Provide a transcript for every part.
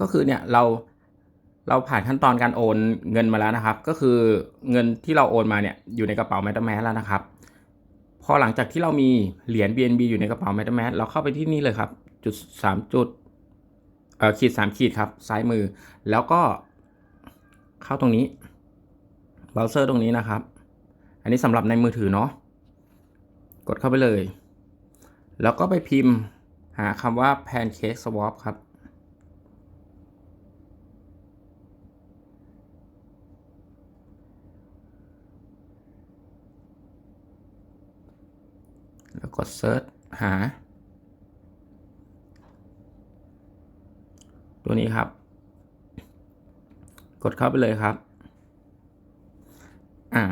ก็คือเนี่ยเราเราผ่านขั้นตอนการโอนเงินมาแล้วนะครับ ก็คือเงินที่เราโอนมาเนี่ยอยู่ในกระเป๋า MetaMask แล้วนะครับ พอหลังจากที่เรามีเหรียญ BNB อยู่ในกระเป๋า MetaMask เราเข้าไปที่นี่เลยครับ จุดสามจุดเอ่อขีดสามขีดครับซ้ายมือ แล้วก็เข้าตรงนี้เบราว์เซอร์ตรงนี้นะครับ อันนี้สำหรับในมือถือเนาะกดเข้าไปเลย แล้วก็ไปพิมพ์หาคำว่า Pancake Swap ครับ กด Search หา ตัวนี้ครับ กดเข้าไปเลยครับ อ่า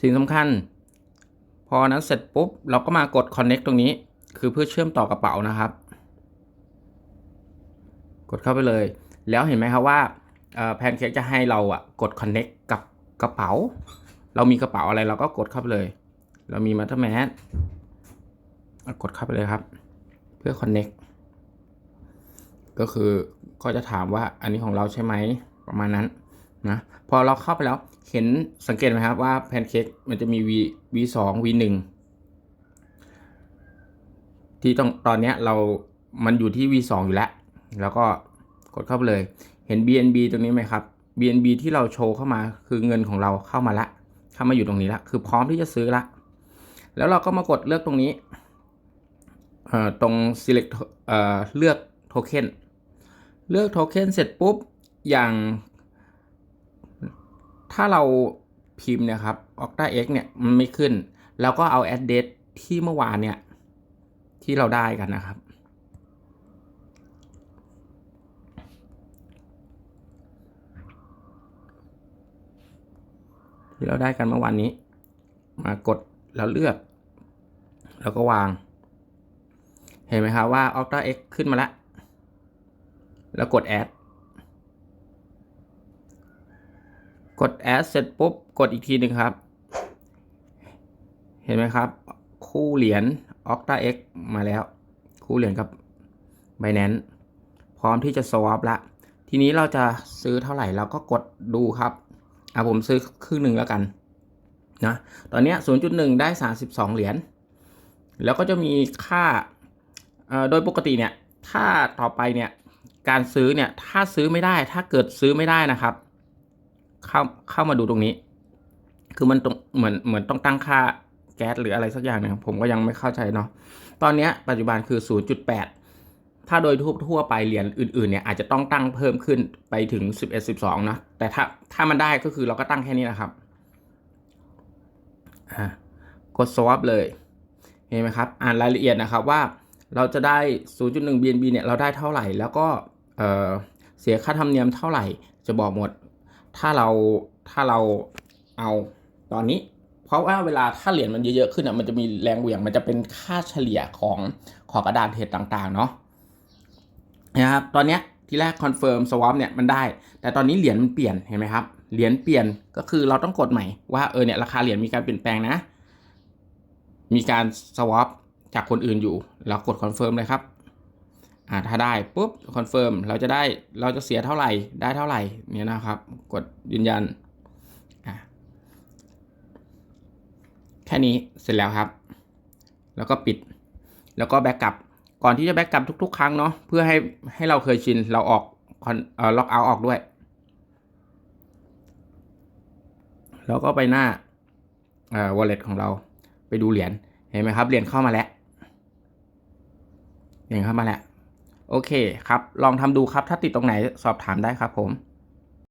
สิ่งสำคัญ พอนั้นเสร็จปุ๊บ เราก็มากด connect ตรงนี้ คือเพื่อเชื่อมต่อกระเป๋านะครับกดเข้าไปเลย แล้วเห็นไหมครับว่าแพนเค้กจะให้เราอะกด connect กับกระเป๋า เรามีกระเป๋าอะไรเราก็กดเข้าไปเลย เรามีมัตเตอร์แมสกดเข้าไปเลยครับ เพื่อ connect ก็คือก็จะถามว่าอันนี้ของเราใช่ไหมประมาณนั้นนะพอเราเข้าไปแล้วเห็นสังเกตไหมครับว่าแพนเค้กมันจะมี v v สอง v หนึ่งที่ต้องตอนนี้เรามันอยู่ที่ v สองอยู่แล้ว แล้วก็กดเข้าไปเลย เห็น bnb ตรงนี้ไหมครับ bnb ที่เราโชว์เข้ามาคือเงินของเราเข้ามาละ เข้ามาอยู่ตรงนี้ละ คือพร้อมที่จะซื้อละ แล้วเราก็มากดเลือกตรงนี้ตรง select เเลือกโทเค็นเลือกโทเค็นเสร็จปุ๊บ อย่าง ถ้าเราพิมพ์เนี่ยครับ octax เนี่ย มันไม่ขึ้น แล้วก็เอา address ที่เมื่อวานเนี่ย ที่เราได้กันนะครับ ที่เราได้กันเมื่อวานนี้ มากดแล้วเลือก แล้วก็วาง เห็นไหมครับว่า octax ขึ้นมาแล้ว แล้วกด add กด add เสร็จปุ๊บ กดอีกทีหนึ่งครับ เห็นไหมครับ คู่เหรียญ octax มาแล้ว คู่เหรียญกับ Binance พร้อมที่จะ swap ละ ทีนี้เราจะซื้อเท่าไหร่เราก็กดดูครับอะผมซื้อครึ่งหนึ่งแล้วกันนะ ตอนนี้ 0.1 ได้ 32 เหรียญ แล้วก็จะมีค่าโดยปกติเนี่ยถ้าต่อไปเนี่ยการซื้อเนี่ยถ้าซื้อไม่ได้ ถ้าเกิดซื้อไม่ได้นะครับ เข้าเข้ามาดูตรงนี้ คือมันตรงเหมือนเหมือนต้องตั้งค่าแก๊สหรืออะไรสักอย่างหนึ่งผมก็ยังไม่เข้าใจเนาะตอนนี้ปัจจุบันคือ 0.8 ถ้าโดยทั่วทั่วไปเหรียญอื่นๆเนี่ยอาจจะต้องตั้งเพิ่มขึ้นไปถึง 11 12นะแต่ถ้าถ้ามันได้ก็คือเราก็ตั้งแค่นี้นะครับกด swap เลย เห็นไหมครับ อ่านรายละเอียดนะครับว่าเราจะได้ 0.1 BNB เนี่ยเราได้เท่าไหร่ แล้วก็เเสียค่าธรรมเนียมเท่าไหร่ จะบอกหมด ถ้าเราถ้าเราเอาตอนนี้ เพราะว่าเวลาถ้าเหรียญมันเยอะๆขึ้นอะมันจะมีแรงเหวี่ยงมันจะเป็นค่าเฉลี่ยของของกระดานเทรดต่างๆเนาะนะครับตอนนี้ที่แรกคอนเฟิร์มสวอปเนี่ยมันได้ แต่ตอนนี้เหรียญมันเปลี่ยนเห็นไหมครับเหรียญเปลี่ยนก็คือเราต้องกดใหม่ว่าเออเนี่ยราคาเหรียญมีการเปลี่ยนแปลงนะ มีการสวอปจากคนอื่นอยู่ เรากดคอนเฟิร์มเลยครับอ่าถ้าได้ปุ๊บคอนเฟิร์มเราจะได้เราจะเสียเท่าไหร่ได้เท่าไหร่เนี่ยนะครับ กดยืนยันอ่าแค่นี้เสร็จแล้วครับ แล้วก็ปิด แล้วก็แบ็กกลับก่อนที่จะแบ็กกลับทุก ๆ ครั้งเนาะเพื่อให้ให้เราเคยชินเราออกคอนเอ่อล็อกเอาออกด้วย แล้วก็ไปหน้าเอ่อ wallet ของเรา ไปดูเหรียญเห็นไหมครับเหรียญเข้ามาแล้วเหรียญเข้ามาแล้วโอเคครับ ลองทำดูครับ ถ้าติดตรงไหนสอบถามได้ครับผม